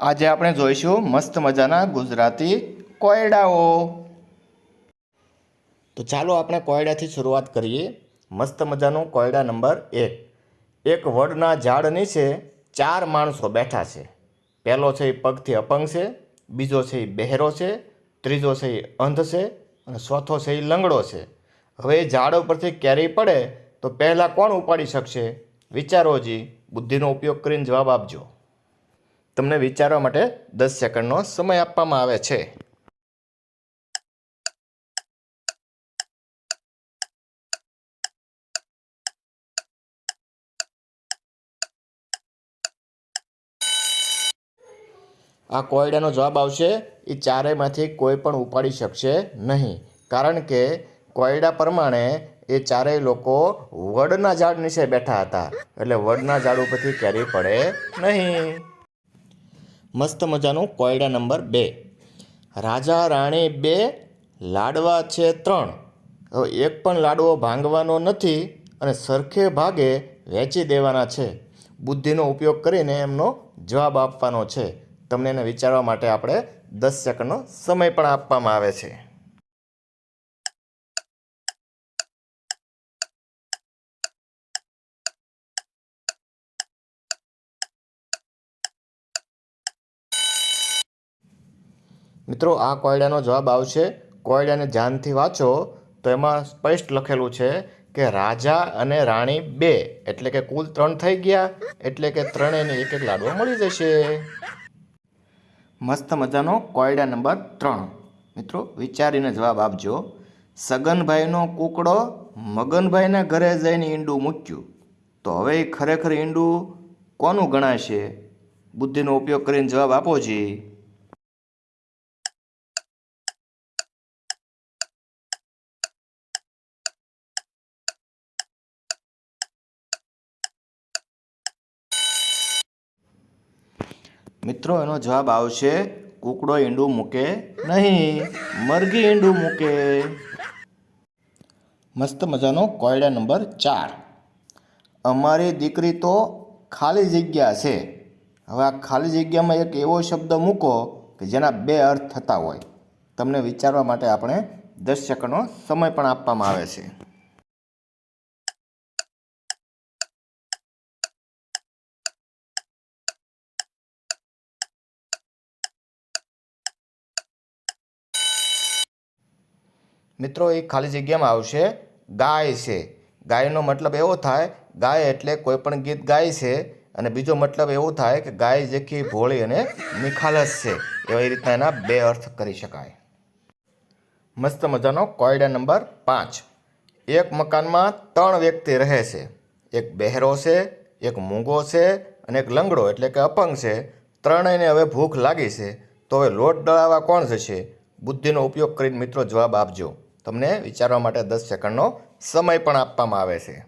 આજે આપણે જોઈશું મસ્ત મજાના ગુજરાતી કોયડાઓ. તો ચાલો આપણે કોયડાથી શરૂઆત કરીએ. મસ્ત મજાનો કોયડા નંબર એક. એક વડના ઝાડ નીચે ચાર માણસો બેઠા છે. પહેલો છે એ પગથી અપંગ છે, બીજો છે એ બહેરો છે, ત્રીજો છે એ અંધ છે અને ચોથો છે એ લંગડો છે. હવે એ ઝાડ ઉપરથી કેરી પડે તો પહેલાં કોણ ઉપાડી શકશે? વિચારો જી. બુદ્ધિનો ઉપયોગ કરીને જવાબ આપજો. તમને વિચારવા માટે દસ સેકન્ડનો સમય આપવામાં આવે છે. આ કોયડાનો જવાબ આવશે એ ચારેયમાંથી કોઈ પણ ઉપાડી શકશે નહીં. કારણ કે કોયડા પ્રમાણે એ ચારેય લોકો વડના ઝાડ નીચે બેઠા હતા. એટલે વડના ઝાડ ઉપરથી કેરી પડે નહીં. મસ્ત મજાનું કોયડા નંબર બે. રાજા રાણી બે, લાડવા છે ત્રણ. હવે એક પણ લાડવો ભાંગવાનો નથી અને સરખે ભાગે વેચી દેવાના છે. બુદ્ધિનો ઉપયોગ કરીને એમનો જવાબ આપવાનો છે. તમને એને વિચારવા માટે આપણે દસ સેકન્ડનો સમય પણ આપવામાં આવે છે. મિત્રો, આ કોયડાનો જવાબ આવશે. કોયડાને ધ્યાનથી વાંચો. તો એમાં સ્પષ્ટ લખેલું છે કે રાજા અને રાણી બે, એટલે કે કુલ ત્રણ થઈ ગયા, એટલે કે ત્રણેયને એક એક લાડવો મળી જશે. મસ્ત મજાનો કોયડા નંબર ત્રણ. મિત્રો, વિચારીને જવાબ આપજો. સગનભાઈનો કૂકડો મગનભાઈના ઘરે જઈને ઈંડું મૂક્યું. તો હવે ખરેખર ઈંડું કોનું ગણાશે? બુદ્ધિનો ઉપયોગ કરીને જવાબ આપો જી. મિત્રો, એનો જવાબ આવશે, કૂકડો ઈંડું મૂકે નહીં, મરઘી ઈંડું મૂકે. મસ્ત મજાનો કોયડા નંબર ચાર. અમારી દીકરી તો ખાલી જગ્યા છે. હવે આ ખાલી જગ્યામાં એક એવો શબ્દ મૂકો કે જેના બે અર્થ થતા હોય. તમને વિચારવા માટે આપણે દસ સેકન્ડનો સમય પણ આપવામાં આવે છે. મિત્રો, એ ખાલી જગ્યામાં આવશે, ગાય છે. ગાયનો મતલબ એવો થાય, ગાય એટલે કોઈ પણ ગીત ગાય છે, અને બીજો મતલબ એવો થાય કે ગાય જેખી ભોળી અને નિખાલસ છે. એવી રીતના એના બે અર્થ કરી શકાય. મસ્ત મજાનો કોયડા નંબર પાંચ. એક મકાનમાં ત્રણ વ્યક્તિ રહે છે. એક બહેરો છે, એક મૂંગો છે, અને એક લંગડો એટલે કે અપંગ છે. ત્રણેયને હવે ભૂખ લાગી છે. તો હવે લોટ દળાવવા કોણ જશે? બુદ્ધિનો ઉપયોગ કરીને મિત્રો જવાબ આપજો. તમને વિચારવા માટે દસ સેકન્ડનો સમય પણ આપવામાં આવે છે.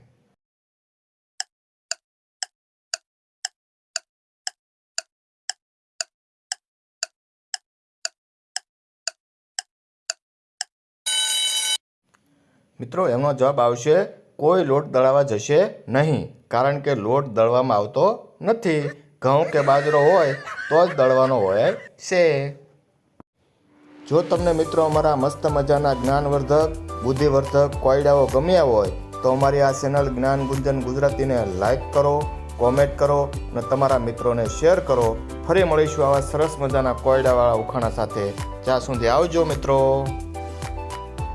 મિત્રો, એમનો જવાબ આવશે, કોઈ લોટ દળાવવા જશે નહીં, કારણ કે લોટ દળવામાં આવતો નથી. ઘઉં કે બાજરો હોય તો જ દળવાનો હોય છે. જો તમને મિત્રો અમારા મસ્ત મજાના જ્ઞાનવર્ધક, બુદ્ધિવર્ધક કોયડાઓ ગમ્યા હોય, તો અમારી આ ચેનલ જ્ઞાન ગુંજન ગુજરાતીને લાઈક કરો, કોમેન્ટ કરો અને તમારા મિત્રોને શેર કરો. ફરી મળીશું આવા સરસ મજાના કોયડાવાળા ઉખાણા સાથે. ત્યાં સુધી આવજો મિત્રો.